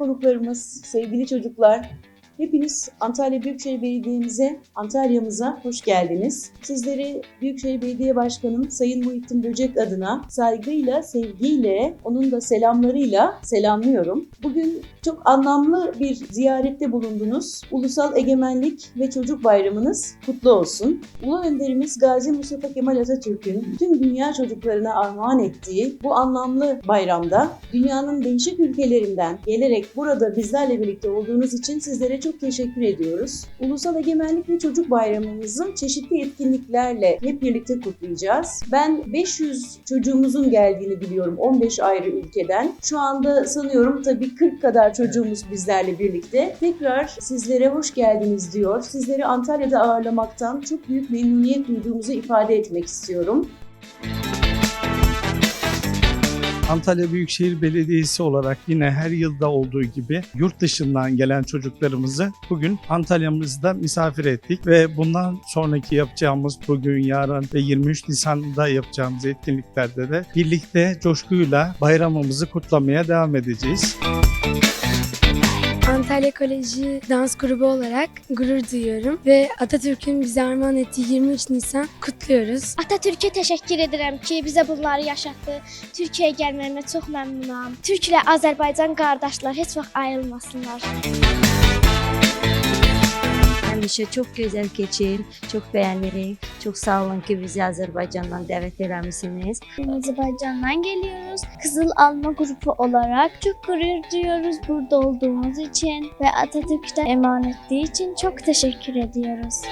konuklarımız, sevgili çocuklar, hepiniz Antalya Büyükşehir Belediye'mize, Antalya'mıza hoş geldiniz. Sizleri Büyükşehir Belediye Başkanım Sayın Muhittin Böcek adına saygıyla, sevgiyle, onun da selamlarıyla selamlıyorum. Bugün çok anlamlı bir ziyarette bulundunuz. Ulusal Egemenlik ve Çocuk Bayramınız kutlu olsun. Ulu Önderimiz Gazi Mustafa Kemal Atatürk'ün tüm dünya çocuklarına armağan ettiği bu anlamlı bayramda dünyanın değişik ülkelerinden gelerek burada bizlerle birlikte olduğunuz için sizlere çok teşekkür ediyoruz. Ulusal Egemenlik ve Çocuk Bayramımızı çeşitli etkinliklerle hep birlikte kutlayacağız. Ben 500 çocuğumuzun geldiğini biliyorum 15 ayrı ülkeden. Şu anda sanıyorum tabii 40 kadar çocuğumuz bizlerle birlikte. Tekrar sizlere hoş geldiniz diyor. Sizleri Antalya'da ağırlamaktan çok büyük memnuniyet duyduğumuzu ifade etmek istiyorum. Antalya Büyükşehir Belediyesi olarak yine her yılda olduğu gibi yurt dışından gelen çocuklarımızı bugün Antalya'mızda misafir ettik ve bundan sonraki yapacağımız bugün, yarın ve 23 Nisan'da yapacağımız etkinliklerde de birlikte coşkuyla bayramımızı kutlamaya devam edeceğiz. Antalya Koleji dans grubu olarak gurur duyuyorum ve Atatürk'ün bize armağan ettiği 23 Nisan kutluyoruz. Atatürk'e təşəkkür edirəm ki, bizə bunları yaşatdı. Türkiyəyə gəlməyimə çox məmnunam. Türk ilə Azərbaycan qardaşlar heç vaxt ayrılmasınlar. Həmişə çox gözəl keçir, çox bəyənirik. Çox sağ olun ki, bizi Azərbaycandan dəvət eləmisiniz. Azərbaycandan geliyoruz. Kızıl Alma grubu olarak çok gurur duyuyoruz burada olduğumuz için ve Atatürk'ten emanet ettiği için çok teşekkür ediyoruz.